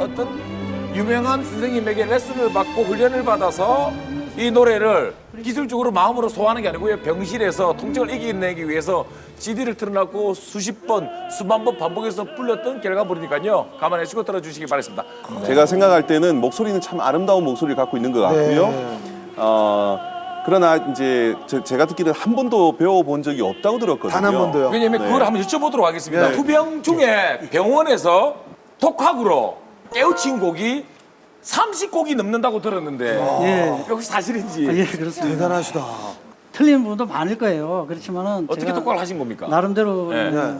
어떤 유명한 선생님에게 레슨을 받고 훈련을 받아서 이 노래를 기술적으로 마음으로 소화하는 게 아니고요. 병실에서 통증을 이겨내기 위해서 CD를 틀어놓고 수십 번, 수만 번 반복해서 불렀던 결과물이니까요. 감안하시고 들어주시기 바라겠습니다. 제가 생각할 때는 목소리는 참 아름다운 목소리를 갖고 있는 것 같고요. 어, 그러나 이제 제, 가 듣기는 한 번도 배워본 적이 없다고 들었거든요. 단 한 번도요. 왜냐면 네. 그걸 한번 여쭤보도록 하겠습니다. 네. 투병 중에 병원에서 독학으로 깨우친 곡이 30곡이 넘는다고 들었는데 예, 혹시 사실인지 예, 그렇습니다. 대단하시다. 틀린 부분도 많을 거예요. 그렇지만은 어떻게 제가 독학을 하신 겁니까? 나름대로 네. 이제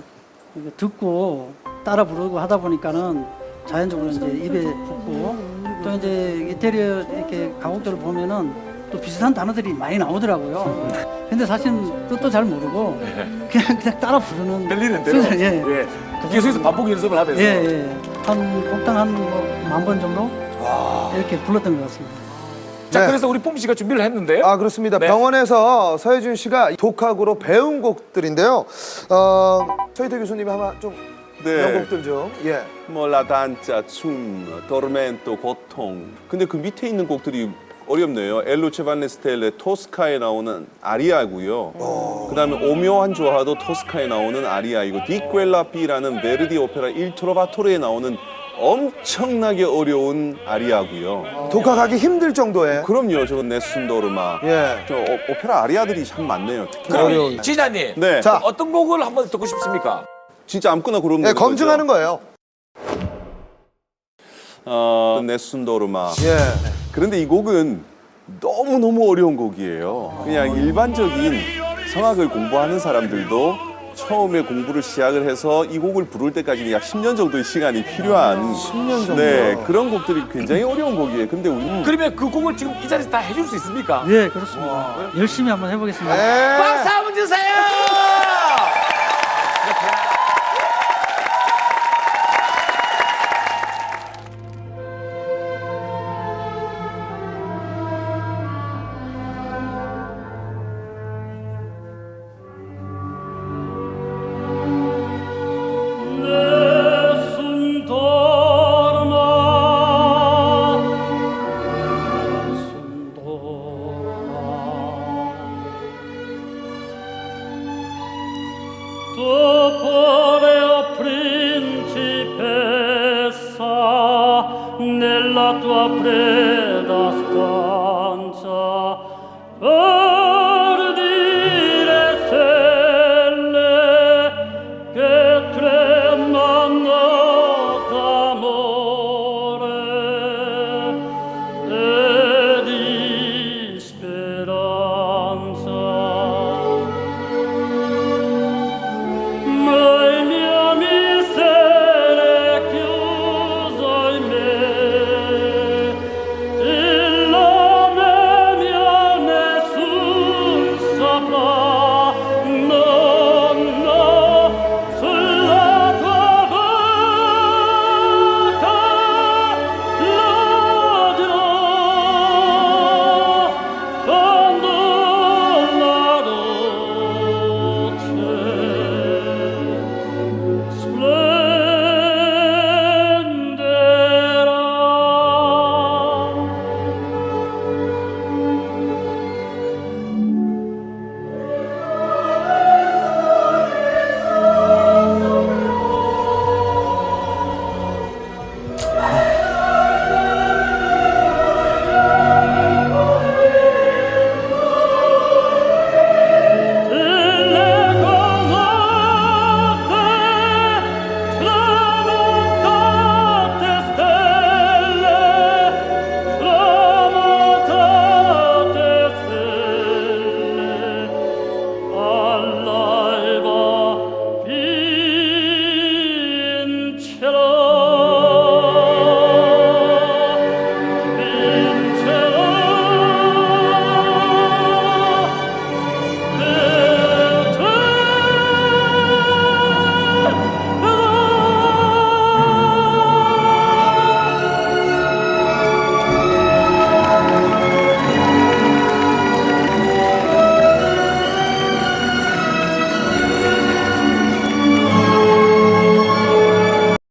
이거 듣고 따라 부르고 하다 보니까는 자연적으로 이제 입에 붙고 또 이제 이태리어 이렇게 가곡들을 보면은 또 비슷한 단어들이 많이 나오더라고요. 근데 사실 뜻도 잘 모르고 그냥 그냥 따라 부르는 네. 들리는 대로. 순서, 예. 예. 계속해서 반복 연습을 하면서. 예, 예. 한 곡당 한만 번 정도 이렇게 불렀던 것 같습니다. 자, 네. 그래서 우리 폼 씨가 준비를 했는데요. 아 그렇습니다. 네. 병원에서 서혜준 씨가 독학으로 배운 곡들인데요. 어, 서희태 교수님이 한번 좀 네. 명곡들 좀. 예. 뭐 라단자, 춤, 도르멘토, 고통. 근데 그 밑에 있는 곡들이 어렵네요. 엘루체 반네스텔레 토스카에 나오는 아리아고요. 그다음에 오묘한 조화도 토스카에 나오는 아리아이고 B라는 베르디 오페라 일 트로바토르에 나오는 엄청나게 어려운 아리아고요. 독학하기 힘들 정도의. 그럼요. 저건 네순도르마. 예. 저 오- 오페라 아리아들이 참 많네요. 특히 그럼 지자님. 네. 자. 어떤 곡을 한번 듣고 싶습니까? 진짜 아무거나 고르면 예, 되는 거죠? 검증하는 거예요. 어, 네순도르마. 예. 그런데 이 곡은 너무너무 어려운 곡이에요. 그냥 일반적인 성악을 공부하는 사람들도 처음에 공부를 시작을 해서 이 곡을 부를 때까지는 약 10년 정도의 시간이 필요한 10년 정도. 네, 그런 곡들이 굉장히 어려운 곡이에요. 근데 우리 그러면 그 곡을 지금 이 자리에서 다 해줄 수 있습니까? 예, 그렇습니다. 열심히 한번 해보겠습니다. 예. 박수 nella tua preda scansa. Oh!